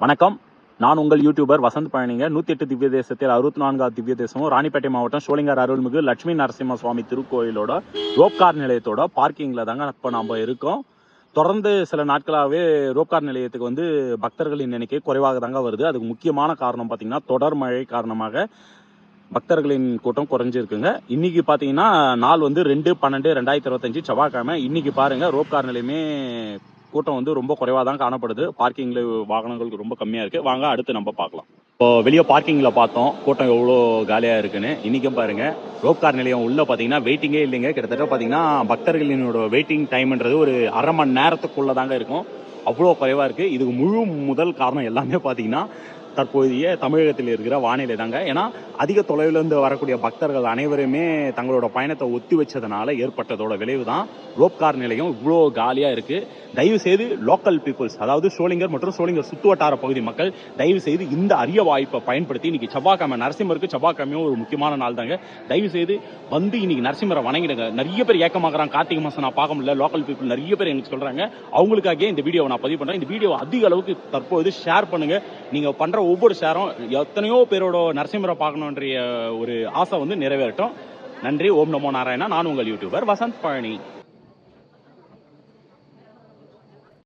வணக்கம். நான் உங்கள் யூடியூபர் வசந்த் பழனிங்க. நூத்தி எட்டு திவ்ய தேசத்தில் அறுபத்தி நான்காவது திவ்ய தேசமும் ராணிப்பேட்டை மாவட்டம் சோளிங்கர் அருள்மிகு லட்சுமி நரசிம்ம சுவாமி திருக்கோயிலோட ரோப்கார் நிலையத்தோட பார்க்கிங்ல தாங்க இப்போ நம்ம இருக்கோம். தொடர்ந்து சில நாட்களாகவே ரோப்கார் நிலையத்துக்கு வந்து பக்தர்களின் எண்ணிக்கை குறைவாக தாங்க வருது. அதுக்கு முக்கியமான காரணம் பார்த்தீங்கன்னா தொடர் மழை காரணமாக பக்தர்களின் கூட்டம் குறைஞ்சிருக்குங்க. இன்னைக்கு பார்த்தீங்கன்னா நாள் வந்து ரெண்டு பன்னெண்டு ரெண்டாயிரத்தி இருபத்தஞ்சு செவ்வாய்க்கிழமை. இன்னைக்கு பாருங்க ரோப்கார் நிலையமே கூட்டம் வந்து ரொம்ப குறைவாக தான் காணப்படுது. பார்க்கிங்கில் வாகனங்கள் ரொம்ப கம்மியாக இருக்குது வாங்க அடுத்து நம்ம பார்க்கலாம். இப்போ வெளியே பார்க்கிங்கில் பார்த்தோம். கூட்டம் எவ்வளோ காலியாக இருக்குன்னு. இன்றைக்கும் பாருங்கள் ரோப்கார் நிலையம் உள்ளே பார்த்தீங்கன்னா வெயிட்டிங்கே இல்லைங்க. கிட்டத்தட்ட பார்த்தீங்கன்னா பக்தர்களினோட வெயிட்டிங் டைம்ன்றது ஒரு அரை மணி நேரத்துக்குள்ளே தாங்க இருக்கும். அவ்வளோ குறைவாக இருக்குது இதுக்கு முழு முதல் காரணம் எல்லாமே பார்த்தீங்கன்னா தற்போதைய தமிழகத்தில் இருக்கிற வானிலை தாங்க. ஏன்னா அதிக தொலைவிலிருந்து வரக்கூடிய பக்தர்கள் அனைவருமே தங்களோட பயணத்தை ஒத்தி வச்சதுனால ஏற்பட்டதோட விளைவு தான் ரோப்கார் நிலையம். இவ்வளோ காலியாக இருக்குது தயவு செய்து லோக்கல் பீப்புள்ஸ் அதாவது சோளிங்கர் மற்றும் சோளிங்கர் சுத்துவட்டார பகுதி மக்கள் தயவு செய்து இந்த அரிய வாய்ப்பை பயன்படுத்தி இன்னைக்கு செவ்வாய்க்கிழமை நரசிம்மருக்கு செவ்வாய்க்கிழமையும் ஒரு முக்கியமான நாள் தாங்க. தயவு செய்து வந்து இன்னைக்கு நரசிம்மரை வணங்கிடுங்க. நிறைய பேர் ஏக்கமாகறாங்க. கார்த்திகை மாதம் நான் பார்க்க முடியல. லோக்கல் பீப்புள் நிறைய பேர் எனக்கு சொல்கிறாங்க அவங்களுக்காகவே இந்த வீடியோவை நான் பதிவு பண்ணுறேன் இந்த வீடியோ அதிக அளவுக்கு தற்போது ஷேர் பண்ணுங்க. நீங்கள் பண்ணுற ஒவ்வொரு ஷேரும் எத்தனையோ பேரோட நரசிம்மரை பார்க்கணுன்ற ஒரு ஆசை வந்து நிறைவேறட்டும். நன்றி. ஓம் நமோ நாராயணா. நான் உங்கள் யூடியூபர் வசந்த் பழனி.